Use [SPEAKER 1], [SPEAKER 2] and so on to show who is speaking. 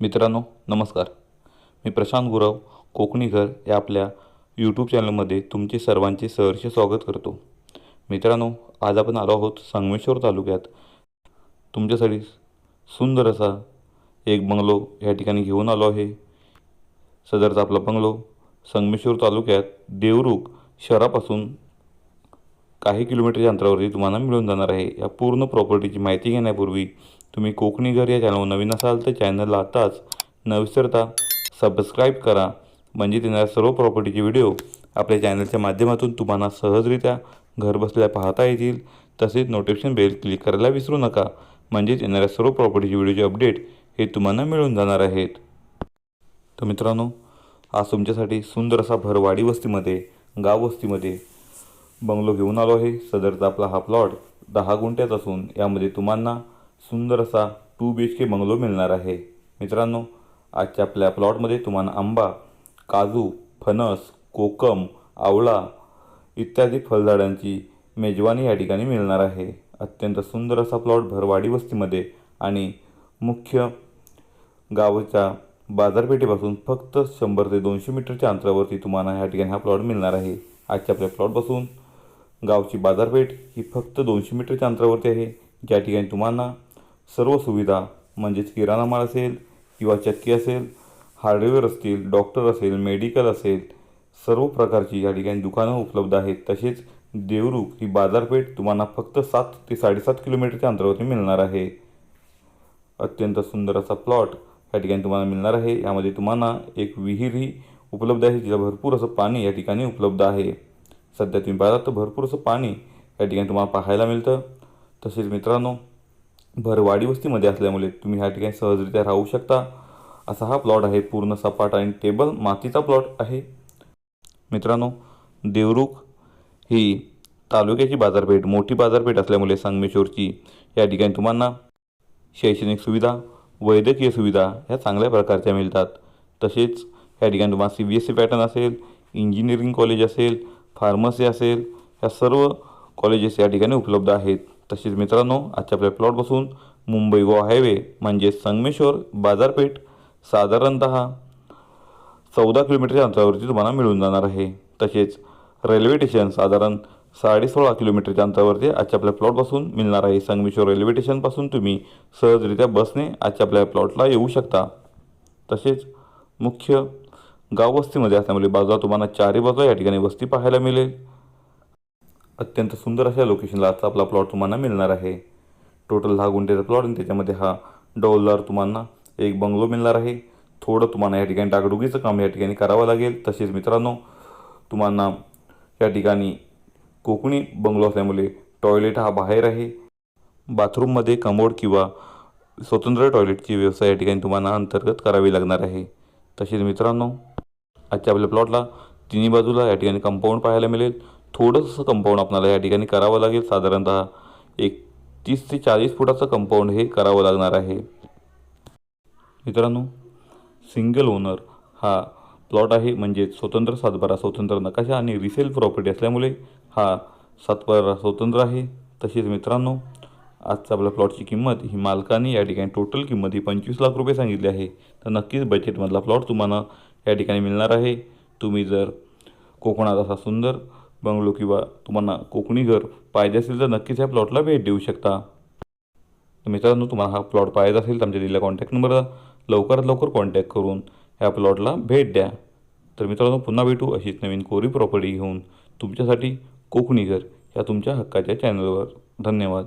[SPEAKER 1] मित्रांनो नमस्कार. मी प्रशांत गुरव कोकणी घर या आपल्या यूट्यूब चॅनलमध्ये तुमचे सर्वांचे सहर्ष स्वागत करतो. मित्रांनो आज आपण आलो आहोत संगमेश्वर तालुक्यात. तुमच्यासाठी सुंदर असा एक बंगलो या ठिकाणी घेऊन आलो आहे. सदरचा आपला बंगलो संगमेश्वर तालुक्यात देवरुख शहरापासून काही किलोमीटरच्या अंतरावरती तुम्हाला मिळून जाणार आहे. या पूर्ण प्रॉपर्टीची माहिती घेण्यापूर्वी तुम्ही कोकणी घर या चॅनलवर नवीन असाल तर चॅनलला आताच न विसरता सबस्क्राईब करा. म्हणजे येणाऱ्या सर्व प्रॉपर्टीचे व्हिडिओ आपल्या चॅनलच्या माध्यमातून तुम्हाला सहजरित्या घरबसल्या पाहता येतील. तसेच नोटिफिकेशन बेल क्लिक करायला विसरू नका. म्हणजेच येणाऱ्या सर्व प्रॉपर्टीचे व्हिडिओचे अपडेट हे तुम्हाला मिळून जाणार आहेत. तर मित्रांनो आज तुमच्यासाठी सुंदर असा भरवाडी वस्तीमध्ये गाव वस्तीमध्ये बंगलो घेऊन आलो आहे. सदरचा आपला हा प्लॉट दहा गुंठ्यात असून यामध्ये तुम्हाला सुंदर असा two B H K bungalow मिळणार आहे. मित्रांनो आजच्या आपल्या प्लॉटमध्ये तुम्हाला आंबा काजू फणस कोकम आवळा इत्यादी फळझाडांची मेजवानी या ठिकाणी मिळणार आहे. अत्यंत सुंदर असा प्लॉट भरवाडी वस्तीमध्ये आणि मुख्य गावाच्या बाजारपेठेपासून फक्त शंभर ते दोनशे मीटरच्या अंतरावरती तुम्हाला ह्या ठिकाणी हा प्लॉट मिळणार आहे. आजच्या आपल्या प्लॉटपासून गावची बाजारपेठ ही फक्त दोनशे मीटरच्या अंतरावरती आहे. ज्या ठिकाणी तुम्हाला सर्व सुविधा म्हणजेच किराणा माल असेल किंवा चक्की असेल हार्डवेअर असतील डॉक्टर असेल मेडिकल असेल सर्व प्रकारची या ठिकाणी दुकानं उपलब्ध आहेत. तसेच देवरुख ही बाजारपेठ तुम्हाला फक्त सात ते साडेसात किलोमीटरच्या अंतरावरती मिळणार आहे. अत्यंत सुंदर असा प्लॉट या ठिकाणी तुम्हाला मिळणार आहे. यामध्ये तुम्हाला एक विहीरही उपलब्ध आहे जिला भरपूर असं पाणी या ठिकाणी उपलब्ध आहे. सध्या तुम्ही पाहिलात तर भरपूर असं पाणी या ठिकाणी तुम्हाला पाहायला मिळतं. तसेच मित्रांनो भरवाडी वस्तीमध्ये असल्यामुळे तुम्ही ह्या ठिकाणी सहजरित्या राहू शकता. असा हा प्लॉट आहे. पूर्ण सपाट आणि टेबल मातीचा प्लॉट आहे. मित्रांनो देवरुख ही तालुक्याची बाजारपेठ मोठी बाजारपेठ असल्यामुळे संगमेश्वरची या ठिकाणी तुम्हाला शैक्षणिक सुविधा वैद्यकीय सुविधा ह्या चांगल्या प्रकारच्या मिळतात. तसेच या ठिकाणी तुम्हाला C B S C pattern असेल इंजिनिअरिंग कॉलेज असेल फार्मसी असेल या सर्व कॉलेजेस या ठिकाणी उपलब्ध आहेत. तसेच मित्रांनो आजच्या आपल्या प्लॉटपासून मुंबई गोवा हायवे म्हणजे संगमेश्वर बाजारपेठ साधारणत चौदा किलोमीटरच्या अंतरावरती तुम्हाला मिळून जाणार आहे. तसेच रेल्वे स्टेशन साधारण साडेसोळा किलोमीटरच्या अंतरावरती आजच्या आपल्या प्लॉटपासून मिळणार आहे. संगमेश्वर रेल्वे स्टेशनपासून तुम्ही सहजरित्या बसने आजच्या आपल्या प्लॉटला येऊ शकता. तसेच मुख्य गाव वस्तीमध्ये असल्यामुळे बाजूला तुम्हाला चारी बाजूला या ठिकाणी वस्ती पाहायला मिळेल. अत्यंत सुंदर अशा लोकेशनला आजचा आपला प्लॉट तुम्हाला मिळणार आहे. टोटल दहा गुंठेचा प्लॉट आणि त्याच्यामध्ये हा डौलदार तुम्हाला एक बंगलो मिळणार आहे. थोडं तुम्हाला या ठिकाणी डागडुगीचं काम या ठिकाणी करावं लागेल. तसेच मित्रांनो तुम्हाला या ठिकाणी कोकणी बंगलो असल्यामुळे टॉयलेट हा बाहेर आहे. बाथरूममध्ये कमोड किंवा स्वतंत्र टॉयलेटची व्यवस्था या ठिकाणी तुम्हाला अंतर्गत करावी लागणार आहे. तसेच मित्रांनो आजच्या आपल्या प्लॉटला तिन्ही बाजूला या ठिकाणी कंपाऊंड पाहायला मिळेल. थोडंसं कंपाऊंड आपल्याला या ठिकाणी करावं लागेल. साधारणतः एक तीस ते चाळीस फुटाचं कंपाऊंड हे करावं लागणार आहे. मित्रांनो सिंगल ओनर हा प्लॉट आहे. म्हणजे स्वतंत्र सातबारा स्वतंत्र नकाशा आणि रिसेल प्रॉपर्टी असल्यामुळे हा सातबारा स्वतंत्र आहे. तसेच मित्रांनो आजचा आपल्या प्लॉटची किंमत ही मालकाने या ठिकाणी टोटल किंमत ही पंचवीस लाख रुपये सांगितली आहे. तर नक्कीच बजेटमधला प्लॉट तुम्हाला या ठिकाणी मिळणार आहे. तुम्ही जर कोकणात असा सुंदर बंगलो किंवा तुम्हाला कोकणी घर पाहिजे असेल तर नक्कीच या प्लॉटला भेट देऊ शकता. तर मित्रांनो तुम्हाला हा प्लॉट पाहिजे असेल तर आमच्या दिलेल्या कॉन्टॅक्ट नंबरला लवकरात लवकर कॉन्टॅक्ट करून ह्या प्लॉटला भेट द्या. तर मित्रांनो पुन्हा भेटू अशीच नवीन कोरी प्रॉपर्टी घेऊन. तुमच्यासाठी कोकणी घर ह्या तुमच्या हक्काच्या चॅनलवर धन्यवाद.